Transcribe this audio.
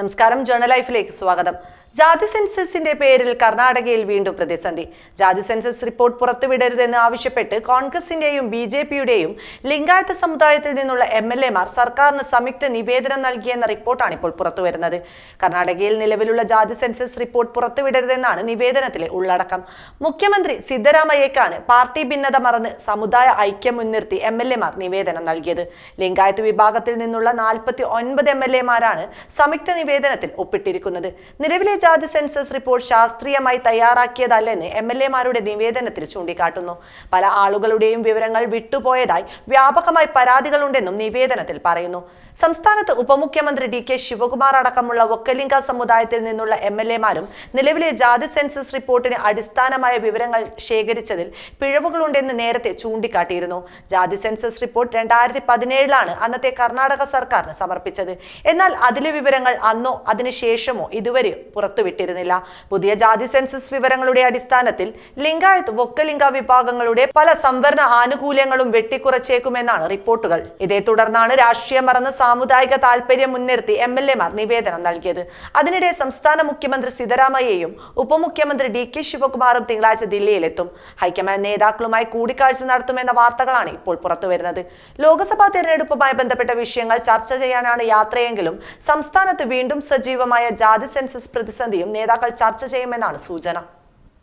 നമസ്കാരം ജേണൽ ലൈഫിലേക്ക് സ്വാഗതം. ജാതി സെൻസസിന്റെ പേരിൽ കർണാടകയിൽ വീണ്ടും പ്രതിസന്ധി. ജാതി സെൻസസ് റിപ്പോർട്ട് പുറത്തുവിടരുതെന്ന് ആവശ്യപ്പെട്ട് കോൺഗ്രസിന്റെയും ബി ജെ പിയുടെയും ലിംഗായത്ത സമുദായത്തിൽ നിന്നുള്ള എം എൽ എമാർ സർക്കാരിന് സംയുക്ത നിവേദനം നൽകിയെന്ന റിപ്പോർട്ടാണ് ഇപ്പോൾ പുറത്തുവരുന്നത്. കർണാടകയിൽ നിലവിലുള്ള ജാതി സെൻസസ് റിപ്പോർട്ട് പുറത്തുവിടരുതെന്നാണ് നിവേദനത്തിലെ ഉള്ളടക്കം. മുഖ്യമന്ത്രി സിദ്ധരാമയ്യക്കാണ് പാർട്ടി ഭിന്നത മറന്ന് സമുദായ ഐക്യം മുൻനിർത്തി എം എൽ എമാർ നിവേദനം നൽകിയത്. ലിംഗായത്ത് വിഭാഗത്തിൽ നിന്നുള്ള നാൽപ്പത്തി ഒൻപത് എം എൽ എമാരാണ് സംയുക്ത നിവേദനത്തിൽ ഒപ്പിട്ടിരിക്കുന്നത്. നിലവിലെ ജാതി സെൻസസ് റിപ്പോർട്ട് ശാസ്ത്രീയമായി തയ്യാറാക്കിയതല്ലെന്ന് എം എൽ എമാരുടെ നിവേദനത്തിൽ ചൂണ്ടിക്കാട്ടുന്നു. പല ആളുകളുടെയും വിവരങ്ങൾ വിട്ടുപോയതായി വ്യാപകമായി പരാതികളുണ്ടെന്നും നിവേദനത്തിൽ പറയുന്നു. സംസ്ഥാനത്ത് ഉപമുഖ്യമന്ത്രി ഡി കെ ശിവകുമാർ അടക്കമുള്ള ഒക്കലിംഗ സമുദായത്തിൽ നിന്നുള്ള എം എൽ എമാരും നിലവിലെ ജാതി സെൻസസ് റിപ്പോർട്ടിന് അടിസ്ഥാനമായ വിവരങ്ങൾ ശേഖരിച്ചതിൽ പിഴവുകളുണ്ടെന്ന് നേരത്തെ ചൂണ്ടിക്കാട്ടിയിരുന്നു. ജാതി സെൻസസ് റിപ്പോർട്ട് രണ്ടായിരത്തി പതിനേഴിലാണ് അന്നത്തെ കർണാടക സർക്കാരിന് സമർപ്പിച്ചത്. എന്നാൽ അതിലെ വിവരങ്ങൾ അന്നോ അതിനുശേഷമോ ഇതുവരെ പുറത്തുവിട്ടിരുന്നില്ല. പുതിയ ജാതി സെൻസസ് വിവരങ്ങളുടെ അടിസ്ഥാനത്തിൽ ലിംഗായത്ത് വൊക്കലിംഗ വിഭാഗങ്ങളുടെ പല സംവരണ ആനുകൂല്യങ്ങളും വെട്ടിക്കുറച്ചേക്കുമെന്നാണ് റിപ്പോർട്ടുകൾ. ഇതേ തുടർന്നാണ് രാഷ്ട്രീയം മറന്ന് സാമുദായിക താൽപര്യം മുൻനിർത്തി എം എൽ എമാർ നിവേദനം നൽകിയത്. അതിനിടെ സംസ്ഥാന മുഖ്യമന്ത്രി സിദ്ധരാമയ്യയും ഉപമുഖ്യമന്ത്രി ഡി കെ ശിവകുമാറും തിങ്കളാഴ്ച ദില്ലിയിലെത്തും. ഹൈക്കമാൻഡ് നേതാക്കളുമായി കൂടിക്കാഴ്ച നടത്തുമെന്ന വാർത്തകളാണ് ഇപ്പോൾ പുറത്തുവരുന്നത്. ലോക്സഭാ തെരഞ്ഞെടുപ്പുമായി ബന്ധപ്പെട്ട വിഷയങ്ങൾ ചർച്ച ചെയ്യാനാണ് യാത്രയെങ്കിലും സംസ്ഥാനത്ത് വീണ്ടും സജീവമായ ജാതി സെൻസസ് പ്രതിസന്ധിയും നേതാക്കൾ ചർച്ച ചെയ്യുമെന്നാണ് സൂചന.